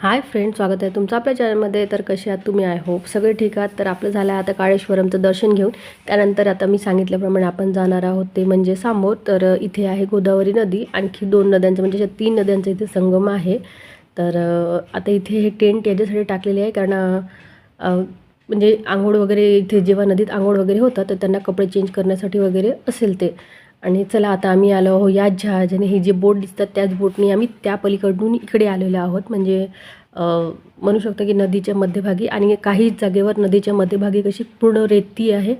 Hi friend स्वागत आहे तुमचं आपल्या चॅनलमध्ये. तर कसे आहात? तुम्ही आय होप सगळे ठीक आहात. तर आपलं झालं आहे आता काळेश्वरमचं दर्शन घेऊन. त्यानंतर आता मी सांगितल्याप्रमाणे आपण जाणार आहोत ते म्हणजे सामोर. तर इथे आहे गोदावरी नदी. आणखी दोन नद्यांचं म्हणजे अशा तीन नद्यांचा इथे संगम आहे. तर आता इथे हे टेंट याच्यासाठी टाकलेले आहे कारण म्हणजे आंघोळ वगैरे इथे जेव्हा नदीत आंघोळ वगैरे होतं तर त्यांना कपडे चेंज करण्यासाठी वगैरे असेल ते. आणि चला आता आम्ही आलो आहो याच जहाजाने. हे जे बोट दिसतात त्याच बोटने आम्ही त्या पलीकडून इकडे आलेलो आहोत. म्हणजे म्हणू शकतो की नदीच्या मध्यभागी आणि काही जागेवर नदीच्या मध्यभागी कशी पूर्ण रेती आहे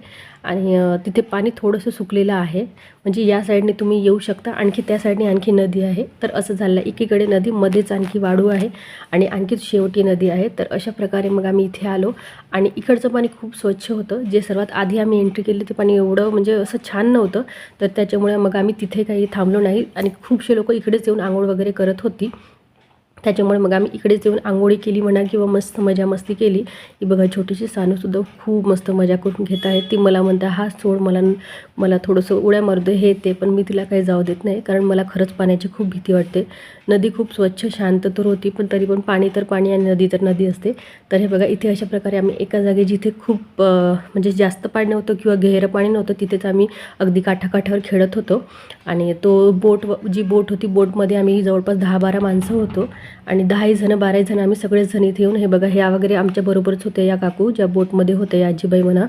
आणि तिथे पाणी थोडंसं सुकलेलं आहे. म्हणजे या साईडने तुम्ही येऊ शकता. आणखी त्या साईडने आणखी नदी आहे. तर असं झालं. आहे एकीकडे नदी मध्येच आणखी वाढू आहे आणि आणखी शेवटी नदी आहे. तर अशा प्रकारे मग आम्ही इथे आलो आणि इकडचं पाणी खूप स्वच्छ होतं. जे सर्वात आधी आम्ही एंट्री केली ते पाणी एवढं म्हणजे असं छान नव्हतं. तर त्याच्यामुळे मग आम्ही तिथे काही थांबलो नाही आणि खूपशे लोक इकडेच येऊन आंघोळ वगैरे करत होती. त्याच्यामुळे मग आम्ही इकडेच येऊन आंघोळी केली म्हणा किंवा मस्त मजा मस्ती केली. की बघा छोटीशी सानूसुद्धा खूप मस्त मजा करून घेत आहे. ती मला म्हणता हा सोड मला मला थोडंसं उड्या मारू दे हे ते पण मी तिला काही जाऊ देत नाही. कारण मला खरंच पाण्याची खूप भीती वाटते. नदी खूप स्वच्छ शांत तर होती पण तरी पण पाणी तर पाणी आणि नदी तर नदी असते. तर हे बघा इथे अशा प्रकारे आम्ही एका जागी जिथे खूप म्हणजे जास्त पाणी नव्हतं किंवा गहिरं पाणी नव्हतं तिथेच आम्ही अगदी काठाकाठावर खेळत होतो. आणि तो बोट जी बोट होती बोटमध्ये आम्ही जवळपास दहा बारा माणसं होतो. आणि दहाही जणं बाराही जणं आम्ही सगळेच जण इथे येऊन हे बघा ह्या वगैरे आमच्याबरोबरच होते या काकू ज्या बोटमध्ये होते या आजीबाई म्हणा.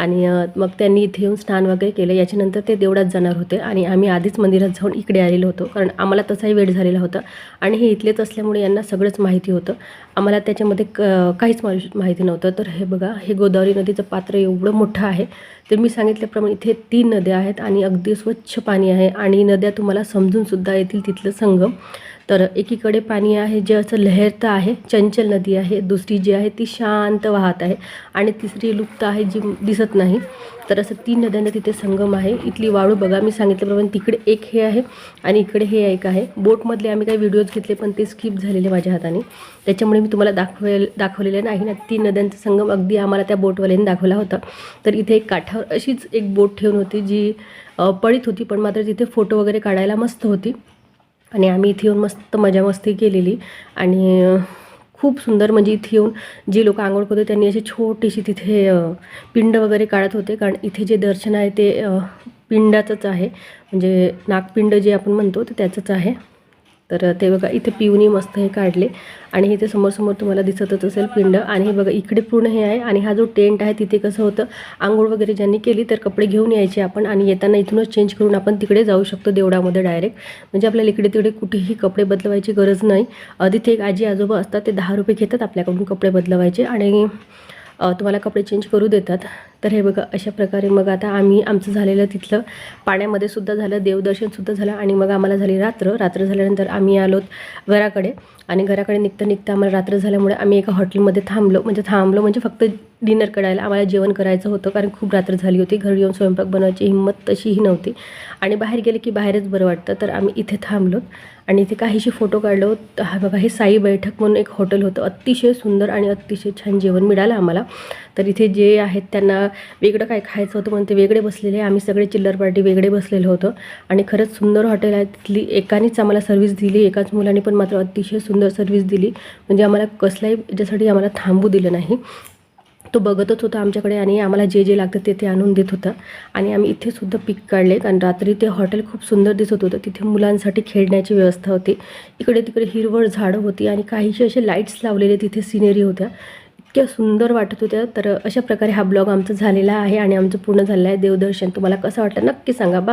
आणि मग त्यांनी इथे येऊन स्नान वगैरे केलं. याच्यानंतर ते देवळात जाणार होते आणि आम्ही आधीच मंदिरात जाऊन इकडे आलेलो होतो. कारण आम्हाला तसाही वेळ झालेला होता. आणि हे इथलेच असल्यामुळे यांना सगळंच माहिती होतं. आम्हाला त्याच्यामध्ये क काहीच माहिती नव्हतं. तर हे बघा हे गोदावरी नदीचं पात्र एवढं मोठं आहे. तर मी सांगितल्याप्रमाणे इथे तीन नद्या आहेत आणि अगदी स्वच्छ पाणी आहे. आणि नद्या तुम्हाला समजूनसुद्धा येतील तिथलं संगम. तर एकीकडे पाणी आहे जे असं लहरतं आहे चंचल नदी आहे. दुसरी जी आहे ती शांत वाहत आहे. आणि तिसरी लुप्त आहे जी दिसत नाही. तर असं तीन नद्यांना तिथे संगम आहे. इथली वाळू बघा मी सांगितल्याप्रमाणे तिकडे एक हे आहे आणि इकडे हे एक आहे. बोटमधले आम्ही काही व्हिडिओज घेतले पण ते स्किप झालेले माझ्या हाताने. त्याच्यामुळे मी तुम्हाला दाखवेल दाखवलेलं नाही. ना तीन नद्यांचा संगम अगदी आम्हाला त्या बोटवाल्याने दाखवला होता. तर इथे एक काठावर अशीच एक बोट ठेवून होती जी पळीत होती पण मात्र तिथे फोटो वगैरे काढायला मस्त होती. आणि आम्ही इथे येऊन मस्त मजा मस्ती केलेली. आणि खूप सुंदर म्हणजे इथे येऊन जे लोक आंघोळ करतो त्यांनी अशी छोटीशी तिथे पिंड वगैरे काढत होते. कारण इथे जे दर्शन आहे ते पिंडाचंच आहे. म्हणजे नागपिंड जे आपण म्हणतो ते त्याचंच आहे. तर ते बघा इथे पिवणी मस्त हे काढले. आणि इथे समोर समोर तुम्हाला दिसतच असेल पिंड. आणि हे बघा इकडे पूर्ण हे आहे. आणि हा जो टेंट आहे तिथे कसं होतं आंघोळ वगैरे ज्यांनी केली तर कपडे घेऊन यायचे आपण. आणि येताना इथूनच चेंज करून आपण तिकडे जाऊ शकतो देवळामध्ये डायरेक्ट म्हणजे आपल्याला इकडे तिकडे कुठेही कपडे बदलवायची गरज नाही. तिथे एक आजी आजोबा असतात ते दहा रुपये घेतात आपल्याकडून कपडे बदलवायचे. आणि तुम्हाला कपडे चेंज करू देतात. तर हे बघा अशा प्रकारे मग आता आम्ही आमचं झालेलं तिथलं पाण्यामध्ये सुद्धा झालं देवदर्शनसुद्धा झालं आणि मग आम्हाला झाली रात्र. रात्र झाल्यानंतर आम्ही आलोत घराकडे आणि घराकडे निघता निघता आम्हाला रात्र झाल्यामुळे आम्ही एका हॉटेलमध्ये थांबलो. म्हणजे थांबलो म्हणजे फक्त डिनर करायला आम्हाला जेवण करायचं होतं कारण खूप रात्र झाली होती. घरी येऊन स्वयंपाक बनवायची हिंमत तशीही नव्हती. आणि बाहेर गेले की बाहेरच बरं वाटतं तर आम्ही इथे थांबलो आणि इथे काहीशी फोटो काढलो. तर हा बघा हे साई बैठक म्हणून एक हॉटेल होतं. अतिशय सुंदर आणि अतिशय छान जेवण मिळालं आम्हाला. तर इथे जे आहेत त्यांना वेगळं काय खायचं होतं म्हणून ते वेगळे बसलेले आम्ही सगळे चिल्लर पार्टी वेगळे बसलेलं होतं. आणि खरंच सुंदर हॉटेल आहे. तिथली एकानेच आम्हाला सर्व्हिस दिली एकाच मुलाने पण मात्र अतिशय सुंदर सर्व्हिस दिली. म्हणजे आम्हाला कसलाही याच्यासाठी आम्हाला थांबू दिलं नाही. तो बघतच होता आमच्याकडे आणि आम्हाला जे जे लागतं ते ते आणून देत होता. आणि आम्ही इथे सुद्धा पिक काढले कारण रात्री ते हॉटेल खूप सुंदर दिसत होतं. तिथे मुलांसाठी खेळण्याची व्यवस्था होती. इकडे तिकडे हिरवळ झाडं होती आणि काहीशी असे लाईट्स लावलेले तिथे सिनेरी होत्या. इतक्या सुंदर वाटत होत्या. तर अशा प्रकारे हा ब्लॉग आमचा झालेला आहे आणि आमचं पूर्ण झालेलं आहे. देवदर्शन. तुम्हाला कसं वाटलं नक्की सांगा. बा